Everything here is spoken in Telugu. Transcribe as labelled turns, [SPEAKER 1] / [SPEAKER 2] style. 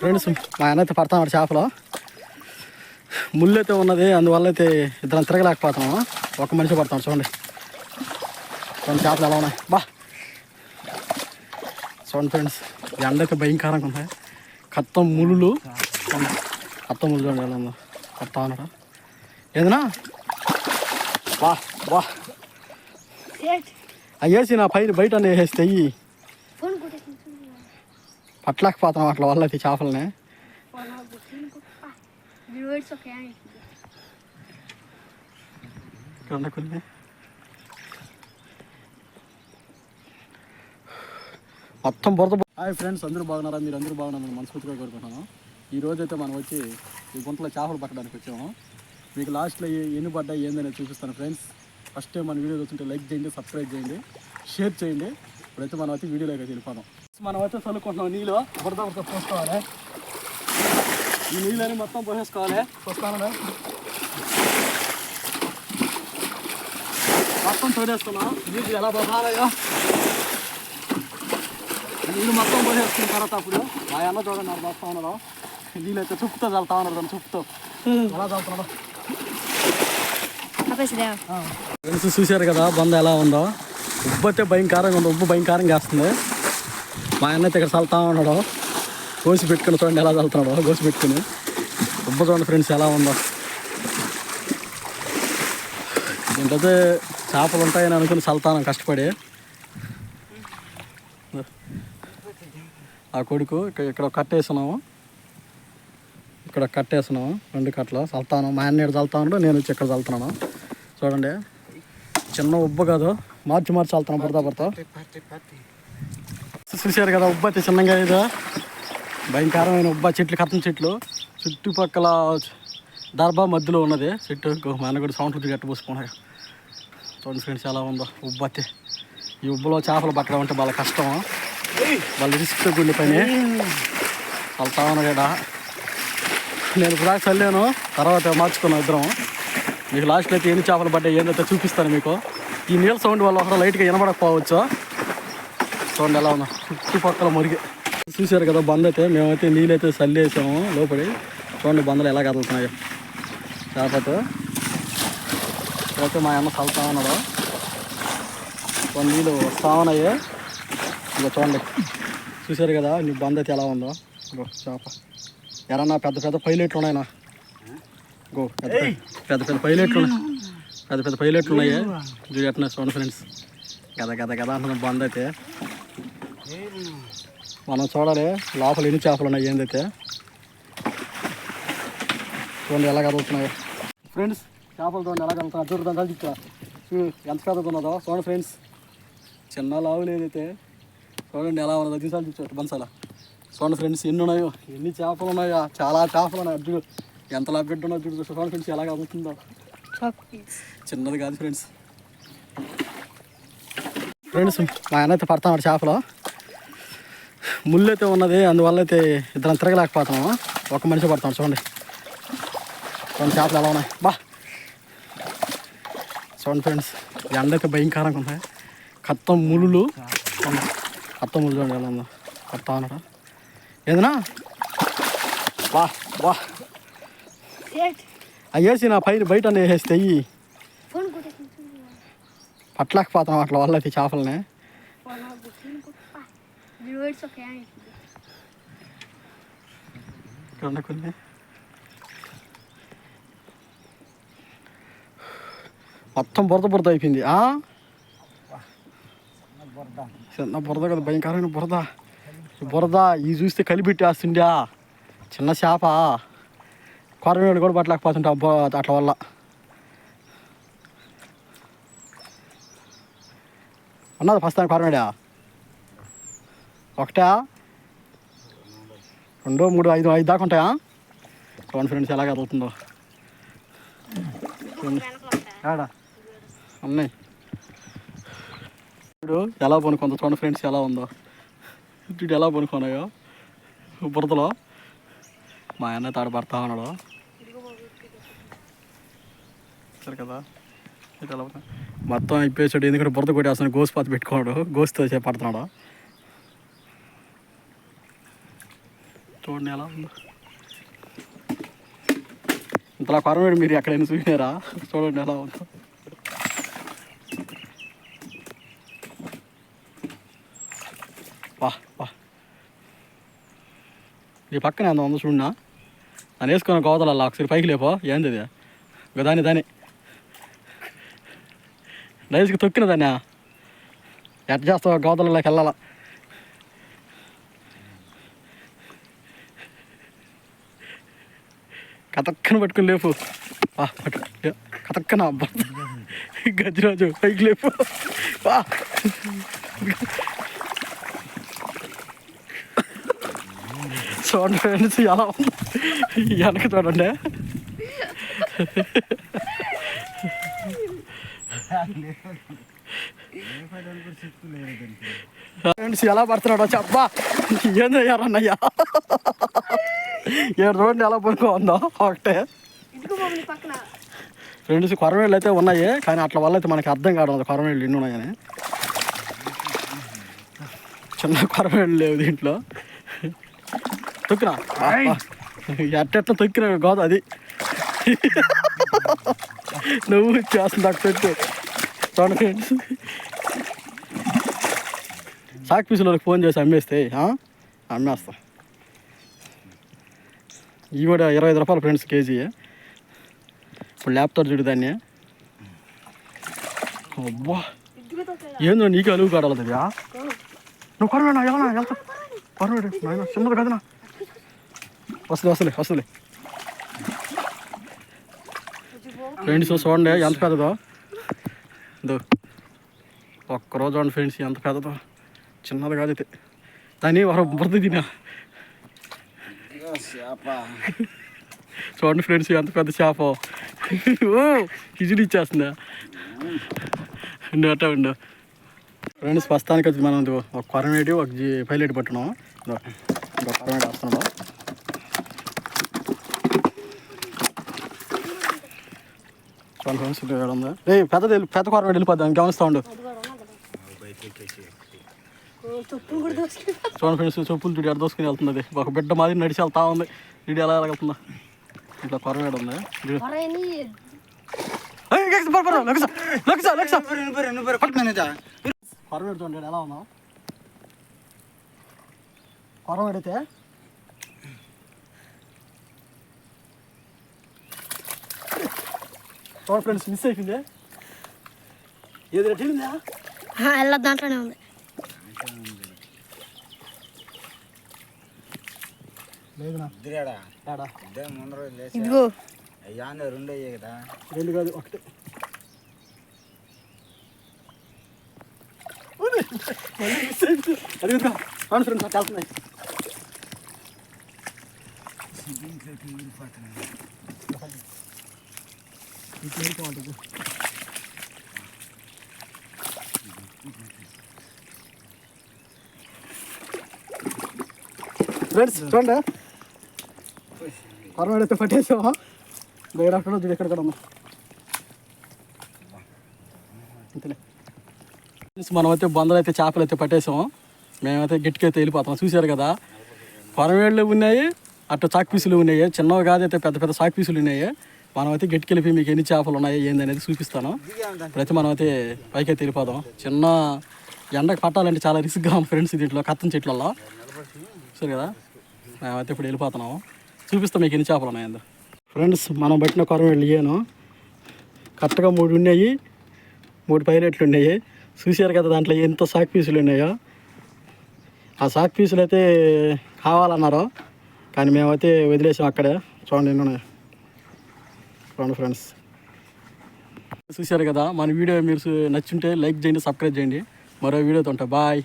[SPEAKER 1] ఫ్రెండ్స్ మా ఆయన అయితే పడతాడు చేపలు. ముళ్ళు అయితే ఉన్నది అందువల్ల అయితే ఇద్దరం తిరగలేకపోతున్నాము ఒక మనిషి పడతాడు చూడండి. చూడండి చేపలు ఎలా ఉన్నాయి. బా. చూడండి ఫ్రెండ్స్ ఎండ అయితే భయంకరంగా ఉన్నాయి కత్తం ముళ్ళు. కత్తం ముళ్ళు చూడండి ఎలా ఉందో. కత్తా ఉన్నాడా? ఏదన్నా వా వా అయ్యేసి నా పైన బయట అయ్యి
[SPEAKER 2] ఫోన్ కొట్టేసి
[SPEAKER 1] పట్టలేకపోతున్నాం అట్లా వల్ల అయితే చేపలని కొన్ని మొత్తం బురద హాయ్ ఫ్రెండ్స్ అందరూ బాగున్నారా? మీరు అందరూ బాగున్నారని మనస్ఫూర్తిగా కోరుకుంటున్నాను. ఈ రోజు అయితే మనం వచ్చి ఈ గుంటలో చేపలు పట్టడానికి వచ్చాము. మీకు లాస్ట్లో ఏ- ఎన్ని పడ్డాయి ఏందనేది చూపిస్తాను ఫ్రెండ్స్. ఫస్ట్ టైం మన వీడియో చూస్తుంటే లైక్ చేయండి సబ్స్క్రైబ్ చేయండి షేర్ చేయండి. ఇప్పుడైతే మనం అయితే వీడియోలోకి వెళ్ళిపోదాం. మనం అయితే చల్లుకుంటున్నాం. నీళ్ళు బురద బురద పోసుకోవాలి. ఈ నీళ్ళని మొత్తం పోసేసుకోవాలి. పోస్తాను మొత్తం తోడేస్తున్నాం నీళ్ళు ఎలా పోసాలయ్యో. నీళ్ళు మొత్తం పోసేసుకున్న తర్వాత అప్పుడు మా అన్న చూడండి అక్కడ వస్తా ఉన్నాడు నీళ్ళు అయితే చుప్పుతో చల్లుతా ఉన్నాడు దాన్ని చుప్పుతో ఎలా చల్లుతున్నాడు. ఫ్రెండ్స్ చూశారు కదా బంద ఎలా ఉందో. ఉబ్బు అయితే భయంకరంగా ఉంది ఉబ్బు భయంకరంగా వేస్తుంది. మా అన్న అయితే ఇక్కడ చల్లుతా ఉన్నాడు. కోసి పెట్టుకుని చూడండి ఎలా చల్లుతున్నాడు కోసి పెట్టుకుని. ఉబ్బ చూడండి ఫ్రెండ్స్ ఎలా ఉందో. దీంట్లో చేపలు ఉంటాయని అనుకుని చల్తాను కష్టపడి. ఆ కొడుకు ఇక్కడ కట్టేసినాము. ఒక ఇక్కడ కట్టేసినాము రెండు కట్టలు. చల్తాను మా అన్న ఇక్కడ చల్తాను నేను వచ్చి ఇక్కడ చల్తున్నాను చూడండి. చిన్న ఉబ్బు కాదు. మార్చి మార్చి చల్తాను పడతా పడతా. చూశారు కదా ఉబ్బ అయితే చిన్నగా ఇది భయంకరమైన ఉబ్బ చెట్లు కట్టం చెట్లు. చుట్టుపక్కల దర్బా మధ్యలో ఉన్నది. చెట్టు ఇంకో కూడా సౌండ్ గట్టి పోసుకున్నాయి చూడండి ఫ్రెండ్స్ ఎలా ఉందో ఉబ్బతే ఈ ఉబ్బలో చేపలు పట్టడం అంటే వాళ్ళ కష్టం. వాళ్ళు రిస్క్ కూడిన పని. వెళ్తా ఉన్నాడా నేను ఇప్పుడు దాకా చల్లాను. తర్వాత మార్చుకున్నాను ఇద్దరం. మీకు లాస్ట్లో అయితే ఎన్ని చేపలు పడ్డాయి ఏంటంటే చూపిస్తాను మీకు. ఈ నీళ్ళ సౌండ్ వల్ల ఒకరు లైట్గా వినబడకపోవచ్చు. చూడండి ఎలా ఉందో. చుట్టుపక్కల మురిగి. చూశారు కదా బంద్ అయితే మేమైతే నీళ్ళైతే చల్లేసాము లోపలి. చూడండి బందలు ఎలా కదులుతున్నాయో. చేపతో. అయితే మా అమ్మ చల్లుతా ఉన్నాడు. కొన్ని నీళ్ళు వస్తా ఉన్నాయి. ఇక చూడండి. చూశారు కదా నీ బంద్ అయితే ఎలా ఉందో. చేప. ఎరన్నా పెద్ద పెద్ద పైలెట్లు ఉన్నాయినా. గో పెద్ద పెద్ద పెద్ద పైలెట్లు ఉన్నాయి. పెద్ద పెద్ద పైలెట్లు ఉన్నాయి. చూడండి ఫ్రెండ్స్. గద గద గద అంటున్న బంద్ అయితే మనం చూడాలి లోపల ఎన్ని చేపలు ఉన్నాయి ఏందైతే. చూడండి ఎలా కదులుతున్నాయో. ఫ్రెండ్స్ చేపలు చూడండి ఎలా కదులుతున్నా చూడదాం కలిసి ఎంత కదులుతున్నదో చూడండి ఫ్రెండ్స్ చిన్న లావు లేదైతే చూడండి ఎలా ఉన్నదో. తీసాలి చూసాడు బన్సాల. చూడండి ఫ్రెండ్స్ ఎన్ని ఉన్నాయో. ఎన్ని చేపలు ఉన్నాయో. చాలా చేపలు ఉన్నాయి అర్జుడు ఎంత బిడ్డ ఉన్నాయో చూడు. చూడండి ఫ్రెండ్స్ ఎలా కదులుతుందో. చిన్నది కాదు ఫ్రెండ్స్. ఫ్రెండ్స్ మా ఆయన అయితే పడతాడు చేపలు. ముళ్ళు అయితే ఉన్నది అందువల్ల అయితే ఇద్దరం తిరగలేకపోతున్నాము? ఒక మనిషి పడతాం చూడండి. చూడండి చేపలు ఎలా ఉన్నాయి? బా. చూడండి ఫ్రెండ్స్ ఎండ అయితే భయంకరంగా ఉన్నాయి కత్తం ముళ్ళు కత్తం ముళ్ళు చూడండి ఎలా ఉందో. కత్తా ఉన్నాడా? ఏదన్నా వా వా అయ్యేసి నా పైన బయట వేసేస్తే పట్టలేకపోతున్నాం అట్లా వల్ల అయితే చేపలని.
[SPEAKER 2] వ్యూవర్స్
[SPEAKER 1] మొత్తం బురద బురద అయిపోయింది. ఆ? చిన్న బురద. కదా భయంకరమైన బురద. బురద ఈ చూస్తే కలిపెట్టేస్తుండా చిన్న చేప. కొరమేడు కూడా పట్టలేకపోతుంటా అబ్బా అట్ల వల్ల. ఉన్నది ఫస్ట్ టైం కొరమేడా ఒకటా? రెండు మూడు ఐదు ఐదు దాకా ఉంటాయా? కాన్ఫిడెన్స్ ఫ్రెండ్స్ ఎలా కదులుతుందో. ఆడా? ఉన్నాయి. ఇప్పుడు ఎలా పనుకుందో చూడండి ఫ్రెండ్స్ ఎలా ఉందో. ఇటు ఎలా పనుకున్నాయో. బురదలో. మా అన్న తాడు పడతా ఉన్నాడు. సరే కదా? మొత్తం ఇప్పేసాడు ఎందుకంటే బురద కొట్టేస్తున్నాడు గోసుపాత పెట్టుకోడు గోసుతో చేపడుతున్నాడు. చూడండి ఎలా ఉందో. ఇంతలా కొరమేడు మీరు ఎక్కడైనా చూసినారా? చూడండి ఎలా ఉందో. వా వా. ఈ పక్కన ఎంత ఉందో చూడనా నన్ను వేసుకున్న గోదల ఒకసారి పైకి లేపో. ఏంది ఇది? ఇక దాని దాని డైస్కి తొక్కిన దాన్ని. ఎట్ చేస్తావు గోదలలోకి వెళ్ళాలా? కతక్కన పట్టుకుని లేపు. కథక్కన కతక్కన అబ్బా. గజరాజు పైకి లేపు. చూడండి ఫ్రెండ్స్ ఎలా ఉంది. వెనక చూడండి. ఫ్రెండ్స్ ఎలా పడుతున్నాడో చెప్పా. ఏందయ్యారన్నయ్యా ఏడు చూడండి ఎలా పడుకో ఉందో ఒకటే ఫ్రెండ్స్ కొరమేళ్ళు అయితే ఉన్నాయి కానీ అట్ల వల్ల అయితే మనకి అర్థం కావడం కొరమేళ్ళు ఎన్ని ఉన్నాయని. చిన్న కొరమేళ్ళు లేవు దీంట్లో. తొక్కినా? ఎట్టెట్లా తొక్కిన గోద అది? నువ్వు చేస్తుంది అక్కడ పెట్టు. చూడండి ఫ్రెండ్స్ సాక్ పీసులకు ఫోన్ చేసి అమ్మేస్తే ఆ? అమ్మేస్తా. ఇవి కూడా ఇరవై ఐదు రూపాయలు ఫ్రెండ్స్ కేజీ ఇప్పుడు లేపుతారు చూడు దాన్ని అబ్బా
[SPEAKER 2] ఇదిగో తోకలా
[SPEAKER 1] ఏందో నీకు అలుగు కాడాలి అది నువ్వు కొరవేనా ఎలా వెళ్తా కొరవేడు నాయన చిన్నది కదనా వస్తుంది వస్తుంది వస్తుంది ఫ్రెండ్స్ చూడండి ఎంత పెద్దదో దో ఒక్కరోజు చూడండి ఫ్రెండ్స్ ఎంత పెద్దదో చిన్నది కాదు ఇది దాన్ని ఒక బురద తినా చూడండి ఫ్రెండ్స్ ఎంత పెద్ద చేప. ఓ కిచిడి ఇచ్చేస్తుందా? ఉండు అట్ట ఉండు. ఫ్రెండ్స్ ప్రస్తుతానికి వచ్చి మనం ఒక కొరమేటి ఒక జీ పైలెట్ పట్టున్నాం. ఇదిగో ఇంకో కొరమేటి వస్తున్నాం. చూడండి ఫ్రెండ్స్ ఉందా పెద్ద పెద్దది పెద్ద కొరమేటి వెళ్ళిపోద్దాం గమనిస్తూ ఉండు. చూడండి ఫ్రెండ్స్ చెప్పులు చూడు ఎడ దోసుకుని వెళ్తుంది ఒక బిడ్డ మాదిరి నడిచి వెళ్తా ఉంది. ఇది ఎలా వెళ్తుందా ఇట్లా కొరమేడు ఉంది. కొరమేడు చూడండి ఎలా ఉన్నావు? కొరమేడైతే చూడండి ఫ్రెండ్స్ మిస్ అయిపోయింది. ఏది రెట్టిందా
[SPEAKER 2] ఎలా దాంట్లోనే ఉంది. ఇదిగో.
[SPEAKER 3] అయ్యా రెండు అయ్యాయి కదా?
[SPEAKER 1] రెండు కాదు ఒకటి. నాకు వెళ్తున్నాయి ఫ్రెండ్స్ చూడండి పర్వాడైతే అయితే పట్టేసావా? దగ్గర అక్కడ చూడు ఎక్కడ కూడా ఉన్నా అంతేలే మనమైతే బందలు అయితే చేపలు అయితే పట్టేసాము. మేమైతే గట్టికైతే వెళ్ళిపోతాం. చూశారు కదా? కొరవేళ్ళు ఉన్నాయి అట్ట చాక్ పీసులు ఉన్నాయి. చిన్నవి కాదైతే పెద్ద పెద్ద చాక్ పీసులు ఉన్నాయి. మనమైతే గట్టికెళ్ళిపోయి మీకు ఎన్ని చేపలు ఉన్నాయి ఏంది అనేది చూపిస్తాను. ఇప్పుడైతే మనమైతే పైకైతే వెళ్ళిపోదాం. చిన్న ఎండకు పట్టాలంటే చాలా రిస్క్గా ఫ్రెండ్స్ దీంట్లో కత్తం చెట్లలో సరే కదా? మేమైతే ఇప్పుడు వెళ్ళిపోతున్నాము. చూపిస్తాం మీకు ఎన్ని చేపలు ఉన్నాయందో ఫ్రెండ్స్ మనం పట్టిన కొరం ఇయ్యాను కరెక్ట్గా మూడు ఉన్నాయి. మూడు పైలెట్లు ఉన్నాయి. చూశారు కదా దాంట్లో ఎంత సాక్ పీసులు ఉన్నాయో. ఆ సాక్ పీసులు అయితే కావాలన్నారు. కానీ మేమైతే వదిలేసాం అక్కడే. చూడండి ఎన్ని ఉన్నాయి. చూడండి ఫ్రెండ్స్ చూశారు కదా మన వీడియో మీరు నచ్చుంటే లైక్ చేయండి సబ్స్క్రైబ్ చేయండి. మరో వీడియోతో ఉంటా. బాయ్